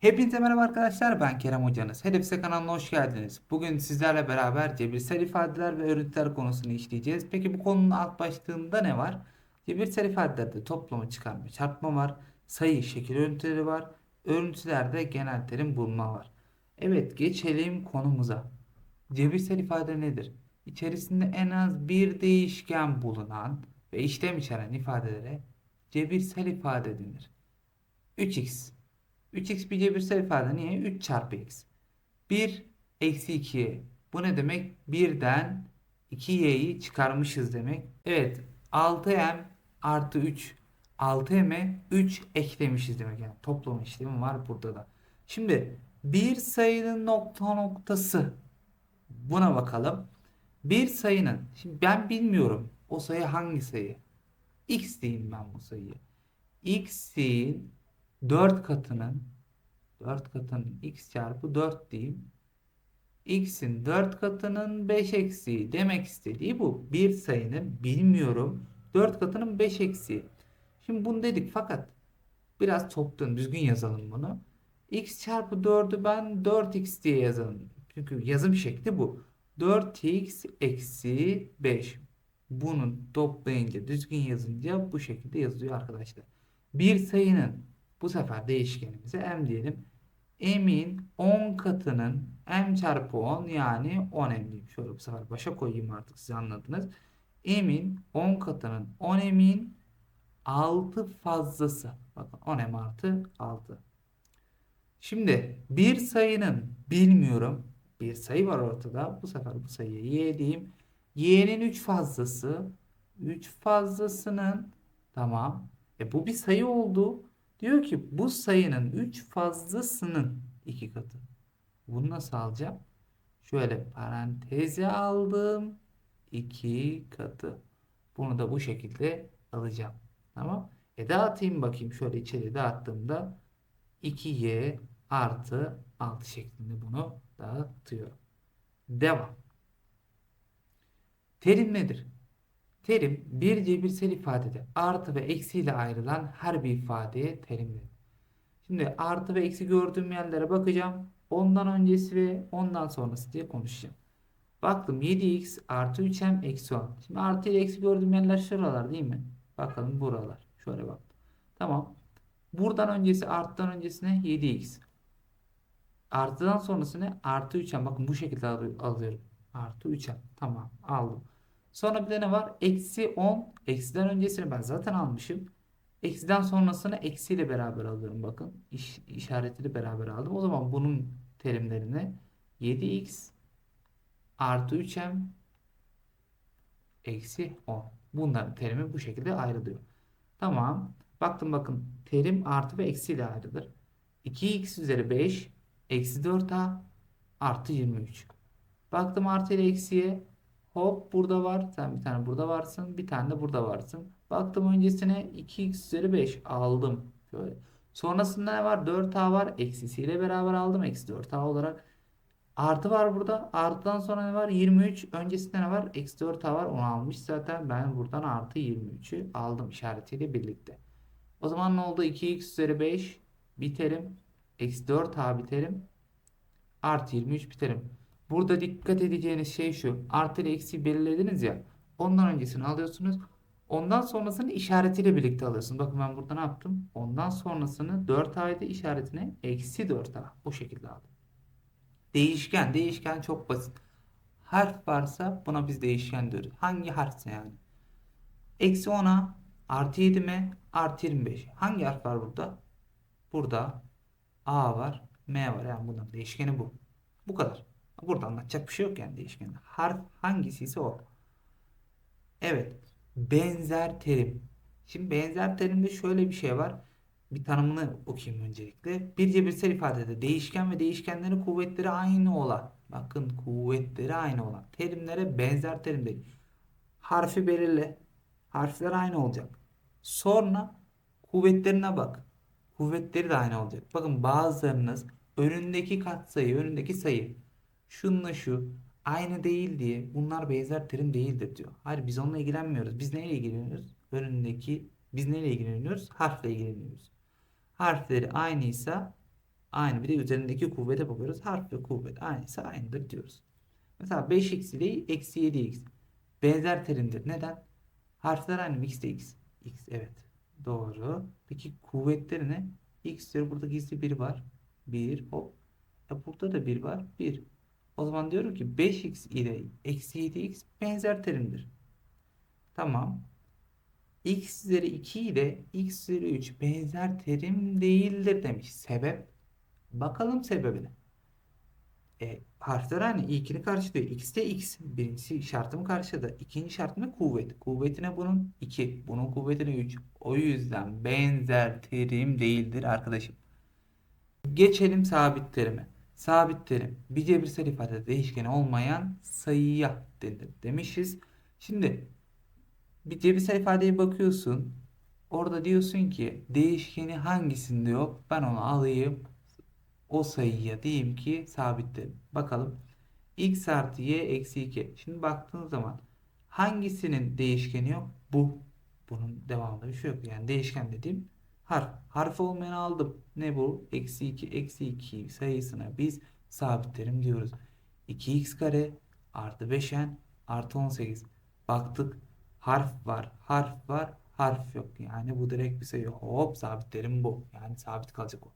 Hepinize merhaba arkadaşlar ben Kerem Hocanız. Hedefse kanalına hoş geldiniz. Bugün sizlerle beraber cebirsel ifadeler ve örüntüler konusunu işleyeceğiz. Peki bu konunun alt başlığında ne var? Cebirsel ifadelerde toplama, çıkarma, çarpma var. Sayı, şekil örüntüleri var. Örüntülerde genel terim bulma var. Evet geçelim konumuza. Cebirsel ifade nedir? İçerisinde en az bir değişken bulunan ve işlem içeren ifadelere cebirsel ifade denir. 3x 3x bir cebirsel ifade. Niye? 3 çarpı x. 1 eksi 2. Bu ne demek? 1'den 2y'yi çıkarmışız demek. Evet. 6m artı 3. 6m'e 3 eklemişiz demek. Yani toplama işlemi var burada da. Şimdi bir sayının nokta noktası. Buna bakalım. Bir sayının. Şimdi ben bilmiyorum. O sayı hangi sayı? X diyeyim ben bu sayıyı. X'in 4 katının 4 katının x çarpı 4 diyeyim. x'in 4 katının 5 eksiği demek istediği bu. Bir sayının bilmiyorum 4 katının 5 eksiği. Şimdi bunu dedik fakat biraz toptan düzgün yazalım bunu. x çarpı 4'ü ben 4x diye yazalım. Çünkü yazım şekli bu. 4x eksi 5. Bunu toplayınca düzgün yazınca bu şekilde yazılıyor arkadaşlar. Bir sayının bu sefer değişkenimize m diyelim. M'in 10 katının m çarpı 10 yani 10m diyeyim. Şöyle bu sefer başa koyayım artık siz anladınız. M'in 10 katının 10m'in 6 fazlası. Bakın 10m artı 6. Şimdi bir sayının bilmiyorum. Bir sayı var ortada. Bu sefer bu sayıya y diyeyim. y'nin 3 fazlası. 3 fazlasının tamam. E bu bir sayı oldu. Diyor ki bu sayının 3 fazlasının 2 katı. Bunu nasıl alacağım? Şöyle paranteze aldım. 2 katı. Bunu da bu şekilde alacağım. Tamam. E dağıtayım bakayım. Şöyle içeri dağıttığımda 2y artı 6 şeklinde bunu dağıtıyor. Devam. Terim nedir? Terim bir cebirsel ifadede artı ve eksi ile ayrılan her bir ifadeye terim denir. Şimdi artı ve eksi gördüğüm yerlere bakacağım. Ondan öncesi ve ondan sonrası diye konuşacağım. Baktım 7x artı 3m eksi 10. Şimdi artı ile eksi gördüğüm yerler şuralar değil mi? Bakalım buralar. Şöyle bak. Tamam. Buradan öncesi arttan öncesine 7x. Artıdan sonrası ne? Artı 3m. Bakın bu şekilde alıyorum. Artı 3m. Tamam aldım. Sonra bir de ne var? Eksi 10. Eksiden öncesini ben zaten almışım. Eksiden sonrasını eksiyle beraber alıyorum. Bakın iş, işaretiyle beraber aldım. O zaman bunun terimlerini 7x artı 3m eksi 10. Bunların terimi bu şekilde ayrılıyor. Tamam. Baktım bakın terim artı ve eksiyle ayrılır. 2x üzeri 5 eksi 4a artı 23. Baktım artı ile eksiye Hop burada var. Sen bir tane burada varsın. Bir tane de burada varsın. Baktım öncesine 2x üzeri 5 aldım. Şöyle. Sonrasında ne var? 4a var. Eksisiyle beraber aldım. Eksi 4a olarak. Artı var burada. Artıdan sonra ne var? 23. Öncesinde ne var? Eksi 4a var. Onu almış zaten. Ben buradan artı 23'ü aldım işaretiyle birlikte. O zaman ne oldu? 2x üzeri 5 biterim. Eksi 4a biterim. Artı 23 biterim. Burada dikkat edeceğiniz şey şu. Artı ile eksi belirlediniz ya. Ondan öncesini alıyorsunuz. Ondan sonrasını işaretiyle birlikte alıyorsunuz. Bakın ben burada ne yaptım? Ondan sonrasını 4a'ydı işaretine eksi 4a. Bu şekilde aldım. Değişken. Değişken çok basit. Harf varsa buna biz değişken diyoruz. Hangi harfse yani. Eksi 10'a artı 7 mi? Artı 25. Hangi harf var burada? Burada A var. M var. Yani bunun değişkeni bu. Bu kadar. Burada anlatacak bir şey yok yani değişken. Harf hangisiyse o. Evet. Benzer terim. Şimdi benzer terimde şöyle bir şey var. Bir tanımını okuyayım öncelikle. Bir cebirsel ifadede değişken ve değişkenlerin kuvvetleri aynı olan. Bakın kuvvetleri aynı olan. Terimlere benzer terim değil. Harfi belirle. Harfler aynı olacak. Sonra kuvvetlerine bak. Kuvvetleri de aynı olacak. Bakın bazılarınız önündeki katsayı, önündeki sayı şunla şu aynı değil diye bunlar benzer terim değildir diyor. Hayır biz onunla ilgilenmiyoruz. Biz neyle ilgileniyoruz? Önündeki biz neyle ilgileniyoruz? Harfle ilgileniyoruz. Harfleri aynıysa Aynı bir de üzerindeki kuvvete bakıyoruz. Harf ve kuvvet aynısı aynıdır diyoruz. Mesela 5x ile eksi 7x. Benzer terimdir. Neden? Harfler aynı? X de x. X evet. Doğru. Peki kuvvetleri ne? X. Burada gizli bir var. 1 hop. E burada da 1 var. 1. O zaman diyorum ki 5x ile eksi 7x benzer terimdir. Tamam. x üzeri 2 ile x üzeri 3 benzer terim değildir demiş. Sebep? Bakalım sebebine. E, harfler aynı. İlkini karşılıyor. X de X. Birincisi şartımı karşıladı. İkinci şartım da kuvvet. Kuvvetine bunun 2. Bunun kuvvetine 3. O yüzden benzer terim değildir arkadaşım. Geçelim sabit terime. Sabit terim bir cebirsel ifade değişkeni olmayan sayıya denir demişiz. Şimdi bir cebirsel ifadeye bakıyorsun. Orada diyorsun ki değişkeni hangisinde yok? Ben onu alayım. O sayıya diyeyim ki sabitlerim. Bakalım. x artı y eksi 2. Şimdi baktığın zaman hangisinin değişkeni yok? Bu. Bunun devamında bir şey yok. Yani değişken dediğim harf. Harf olmayanı aldım. Ne bu? Eksi 2. Eksi 2 sayısına biz sabitlerim diyoruz. 2x kare artı 5n artı 18. Baktık. Harf var. Harf var. Harf yok. Yani bu direkt bir sayı. Hop sabitlerim bu. Yani sabit kalacak o.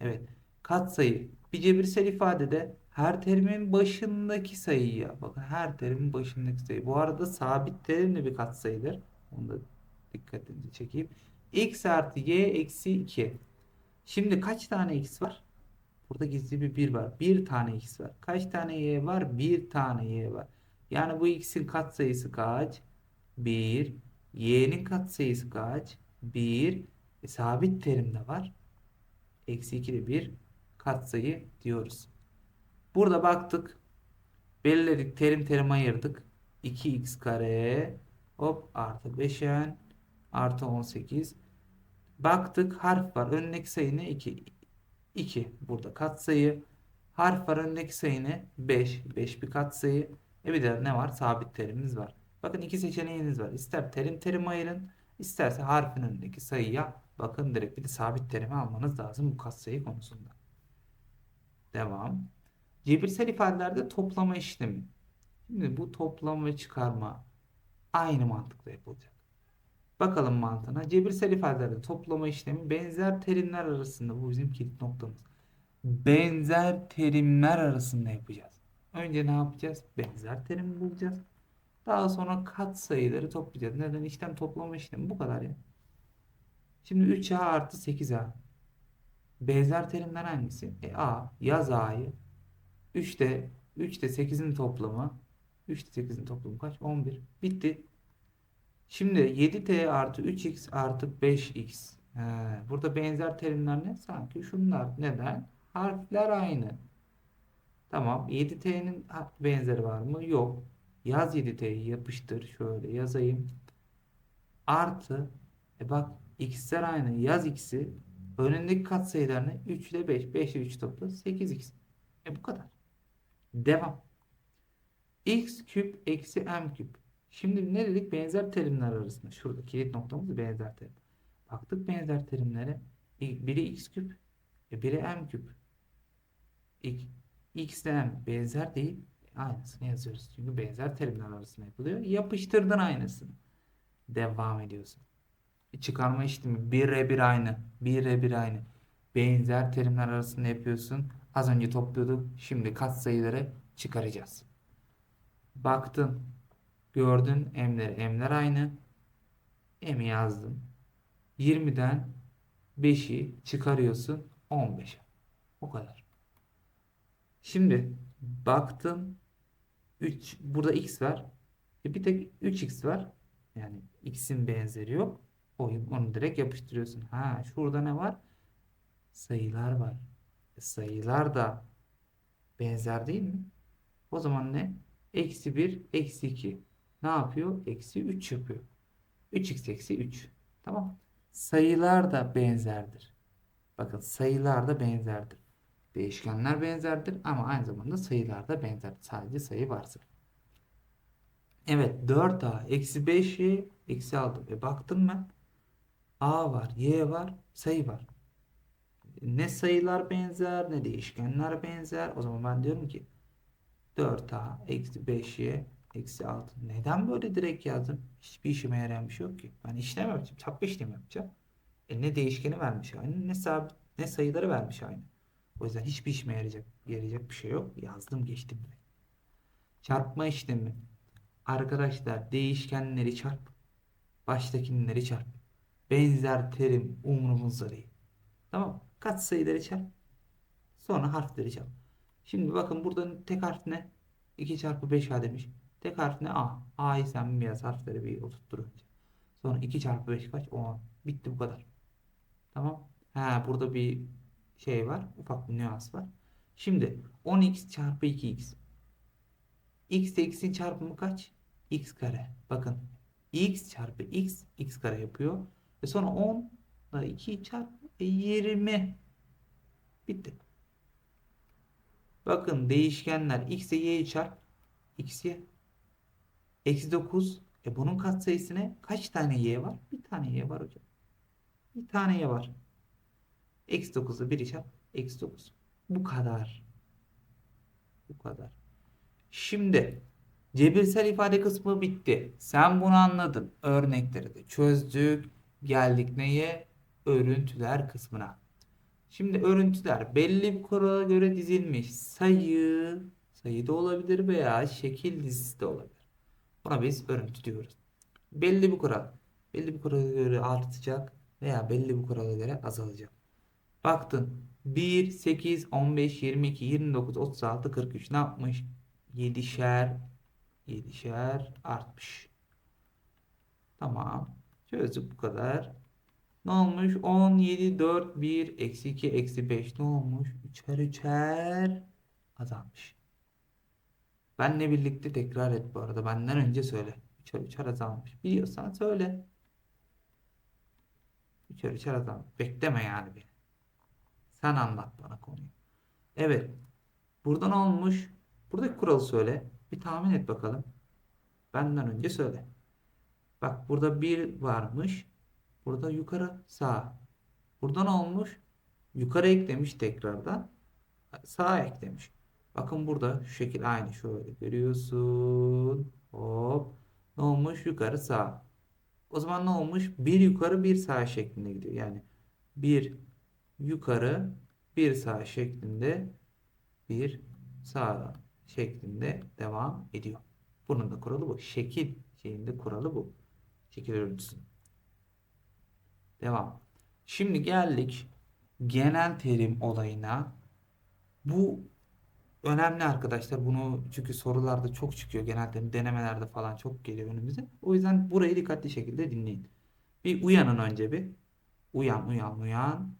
Evet. Katsayı. Bir cebirsel ifadede her terimin başındaki sayıya. Bakın her terimin başındaki sayı. Bu arada sabit terim de bir katsayıdır. Onu da dikkatinizi çekeyim. X artı y eksi 2. Şimdi kaç tane x var? Burada gizli bir 1 var. Bir tane x var. Kaç tane y var? Bir tane y var. Yani bu x'in katsayısı kaç? 1. y'nin katsayısı kaç? 1. E, sabit terim de var. Eksi 2 de 1 katsayı diyoruz. Burada baktık. Belirledik. Terim terim ayırdık. 2x kare hop artı 5n artı 18. Baktık harf var. Önündeki sayı ne? 2. 2 burada katsayı. Harf var. Önündeki sayı ne? 5. 5 bir katsayı. E bir de ne var? Sabit terimimiz var. Bakın iki seçeneğiniz var. İster terim terim ayırın. isterse harfin önündeki sayıya bakın direkt bir de sabit terimi almanız lazım bu katsayı konusunda. Devam. Cebirsel ifadelerde toplama işlemi. Şimdi bu toplama ve çıkarma aynı mantıkla yapılacak. Bakalım mantığına. Cebirsel ifadelerde toplama işlemi benzer terimler arasında bu bizim kilit noktamız. Benzer terimler arasında yapacağız. Önce ne yapacağız? Benzer terim bulacağız. Daha sonra kat sayıları toplayacağız. Neden? İşlem toplama işlemi bu kadar ya. Şimdi 3A artı 8A. Benzer terimler hangisi? E, A. Yaz A'yı. 3'te 3'te 8'in toplamı. 3'te 8'in toplamı kaç? 11. Bitti. Şimdi 7t artı 3x artı 5x. He, burada benzer terimler ne? Sanki şunlar. Neden? Harfler aynı. Tamam. 7t'nin benzeri var mı? Yok. Yaz 7t'yi yapıştır. Şöyle yazayım. Artı. E bak x'ler aynı. Yaz x'i. Önündeki katsayılar ne? 3 ile 5. 5 ile 3 topla. 8x. E bu kadar. Devam. x küp eksi m küp. Şimdi ne dedik? Benzer terimler arasında. Şurada kilit noktamız benzer terim. Baktık benzer terimlere. Biri x küp. E biri m küp. x ile m benzer değil. Aynısını yazıyoruz. Çünkü benzer terimler arasında yapılıyor. Yapıştırdın aynısını. Devam ediyorsun. Çıkarma işlemi 1'e 1 aynı. 1'e 1 aynı. Benzer terimler arasında yapıyorsun. Az önce topluyorduk. Şimdi katsayıları çıkaracağız. Baktın. Gördün m'leri. M'ler aynı. M'i yazdın. 20'den 5'i çıkarıyorsun 15'e. O kadar. Şimdi baktın 3 burada x var. E bir tek 3x var. Yani x'in benzeri yok. Onu direkt yapıştırıyorsun. Ha şurada ne var? Sayılar var. E, sayılar da benzer değil mi? O zaman ne? Eksi 1, eksi 2. Ne yapıyor? Eksi 3 yapıyor. 3x eksi 3. Tamam. Sayılar da benzerdir. Bakın sayılar da benzerdir. Değişkenler benzerdir ama aynı zamanda sayılar da benzer. Sadece sayı varsa. Evet 4a eksi 5y eksi 6. E baktım ben. A var, Y var, sayı var. Ne sayılar benzer ne değişkenler benzer. O zaman ben diyorum ki 4a eksi 5y eksi 6. Neden böyle direkt yazdım? Hiçbir işime yarayan bir şey yok ki. Ben işlem yapacağım. Çarpma işlemi yapacağım. E ne değişkeni vermiş aynı ne sabit ne sayıları vermiş aynı. O yüzden hiçbir işime yarayacak, yarayacak bir şey yok. Yazdım geçtim direkt. Çarpma işlemi. Arkadaşlar değişkenleri çarp. Baştakileri çarp. Benzer terim umurumuzda değil. Tamam. Kaç sayıları çarp. Sonra harfleri çarp. Şimdi bakın burada tek harf ne? 2 çarpı 5A demiş. Tek harf ne? A. A'yı sen bir yaz harfleri bir oturttur önce. Sonra 2 çarpı 5 kaç? 10. Bitti bu kadar. Tamam. Ha burada bir şey var. Ufak bir nüans var. Şimdi 10x çarpı 2x. x ile x'in çarpımı kaç? x kare. Bakın x çarpı x x kare yapıyor. Ve sonra 10 da 2 çarpı e, 20. Bitti. Bakın değişkenler x ile y'yi çarp. x y. Eksi 9. E bunun katsayısı ne? Kaç tane y var? Bir tane y var hocam. Bir tane y var. Eksi 9'u 1'i çarp. Eksi 9. Bu kadar. Bu kadar. Şimdi cebirsel ifade kısmı bitti. Sen bunu anladın. Örnekleri de çözdük. Geldik neye? Örüntüler kısmına. Şimdi örüntüler belli bir kurala göre dizilmiş. Sayı, sayı da olabilir veya şekil dizisi de olabilir. Buna biz örüntü diyoruz. Belli bir kural. Belli bir kurala göre artacak veya belli bir kurala göre azalacak. Baktın 1, 8, 15, 22, 29, 36, 43 ne yapmış? 7'şer 7'şer artmış. Tamam. Çözdük bu kadar. Ne olmuş? 10, 7, 4, 1, eksi 2, eksi 5 ne olmuş? 3'er 3'er azalmış. Benle birlikte tekrar et bu arada. Benden önce söyle. 3'er 3'er azalmış. Biliyorsan söyle. 3'er 3'er azalmış. Bekleme yani beni. Sen anlat bana konuyu. Evet. Burada ne olmuş? Buradaki kuralı söyle. Bir tahmin et bakalım. Benden önce söyle. Bak burada 1 varmış. Burada yukarı sağ. Burada ne olmuş? Yukarı eklemiş tekrardan. Sağa eklemiş. Bakın burada şu şekil aynı şöyle görüyorsun. Hop. Ne olmuş? Yukarı sağ. O zaman ne olmuş? Bir yukarı bir sağ şeklinde gidiyor. Yani bir yukarı bir sağ şeklinde bir sağ şeklinde devam ediyor. Bunun da kuralı bu. Şekil şeyinde kuralı bu. Şekil örüntüsü. Devam. Şimdi geldik genel terim olayına. Bu önemli arkadaşlar. Bunu çünkü sorularda çok çıkıyor. Genel terim denemelerde falan çok geliyor önümüze. O yüzden burayı dikkatli şekilde dinleyin. Bir uyanın önce bir. Uyan, uyan, uyan.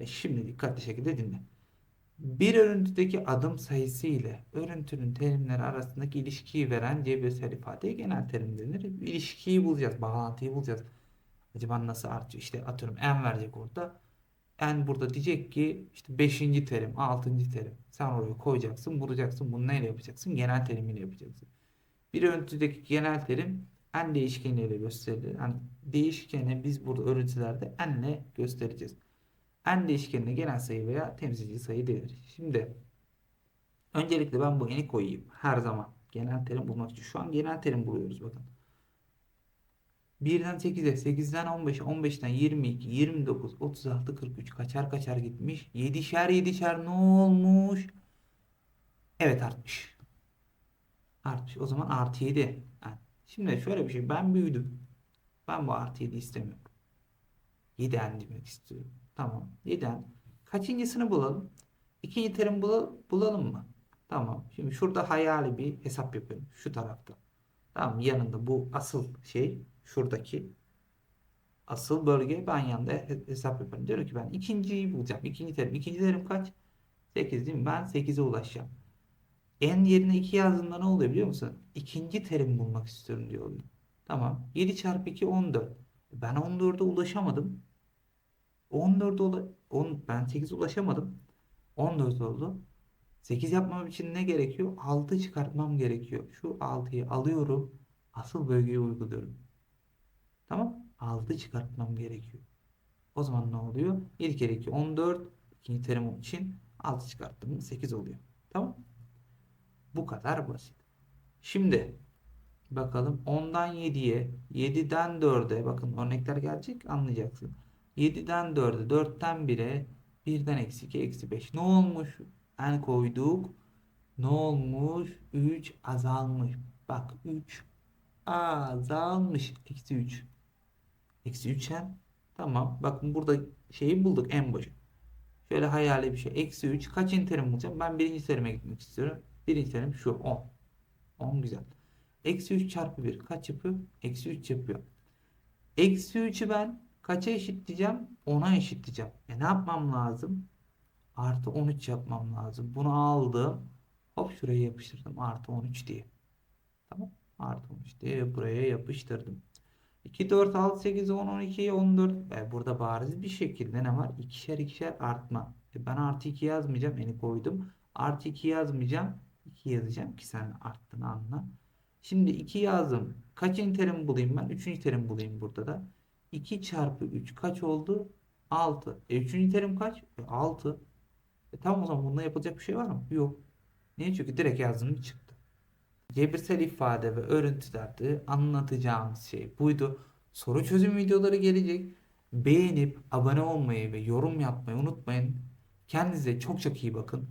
E şimdi dikkatli şekilde dinle. Bir örüntüdeki adım sayısı ile örüntünün terimleri arasındaki ilişkiyi veren cebirsel ifadeye genel terim denir. İlişkiyi bulacağız, bağlantıyı bulacağız. Acaba nasıl artıyor? İşte atıyorum n verecek orada. N burada diyecek ki işte 5. terim, 6. terim. Sen oraya koyacaksın, bulacaksın. Bunu neyle yapacaksın? Genel terimiyle yapacaksın. Bir örüntüdeki genel terim n değişkeniyle gösterilir. Yani değişkeni biz burada örüntülerde n ile göstereceğiz. n değişkenine genel sayı veya temsilci sayı denir. Şimdi öncelikle ben bu n'i koyayım. Her zaman genel terim bulmak için. Şu an genel terim buluyoruz bakın. 1'den 8'e, 8'den 15'e, 15'ten 22, 29, 36, 43 kaçar kaçar gitmiş. 7'şer 7'şer ne olmuş? Evet artmış. Artmış. O zaman artı 7. Yani şimdi şöyle bir şey. Ben büyüdüm. Ben bu artı 7 istemiyorum. 7'en demek istiyorum. Tamam. 7'en. Kaçıncısını bulalım? İkinci terim bulalım mı? Tamam. Şimdi şurada hayali bir hesap yapıyorum. Şu tarafta. Tamam. Yanında bu asıl şey şuradaki asıl bölge ben yanında hesap yaparım. Diyorum ki ben ikinciyi bulacağım. İkinci terim. İkinci terim kaç? 8 değil mi? Ben 8'e ulaşacağım. En yerine 2 yazdığımda ne oluyor biliyor musun? İkinci terim bulmak istiyorum diyor. Tamam. 7 çarpı 2 14. Ben 14'e ulaşamadım. 14'e ula 10, ben 8'e ulaşamadım. 14 oldu. 8 yapmam için ne gerekiyor? 6 çıkartmam gerekiyor. Şu 6'yı alıyorum. Asıl bölgeye uyguluyorum. Tamam. 6 çıkartmam gerekiyor. O zaman ne oluyor? 7 kere 2 14. İkinci terim için 6 çıkarttım mı 8 oluyor. Tamam. Bu kadar basit. Şimdi bakalım 10'dan 7'ye 7'den 4'e bakın örnekler gelecek anlayacaksın. 7'den 4'e 4'ten 1'e 1'den eksi 2 eksi 5 ne olmuş? En koyduk. Ne olmuş? 3 azalmış. Bak 3 azalmış. Eksi 3. Eksi 3 hem. Tamam. Bakın burada şeyi bulduk en başı. Şöyle hayali bir şey. Eksi 3. Kaçıncı terim bulacağım? Ben birinci terime gitmek istiyorum. Birinci terim şu 10. 10 güzel. Eksi 3 çarpı 1 kaç yapıyor? Eksi 3 yapıyor. Eksi 3'ü ben kaça eşitleyeceğim? 10'a eşitleyeceğim. E ne yapmam lazım? Artı 13 yapmam lazım. Bunu aldım. Hop şuraya yapıştırdım. Artı 13 diye. Tamam. Artı 13 diye buraya yapıştırdım. 2, 4, 6, 8, 10, 12, 14. E burada bariz bir şekilde ne var? İkişer ikişer artma. E ben artı 2 yazmayacağım. Eni koydum. Artı 2 yazmayacağım. 2 yazacağım ki sen arttığını anla. Şimdi 2 yazdım. Kaçıncı terim bulayım ben? Üçüncü terim bulayım burada da. 2 çarpı 3 kaç oldu? 6. E üçüncü terim kaç? E 6. E tamam o zaman bunda yapılacak bir şey var mı? Yok. Niye? Çünkü direkt yazdım çıktı. Cebirsel ifade ve örüntülerde anlatacağımız şey buydu. Soru çözüm videoları gelecek. Beğenip abone olmayı ve yorum yapmayı unutmayın. Kendinize çok çok iyi bakın.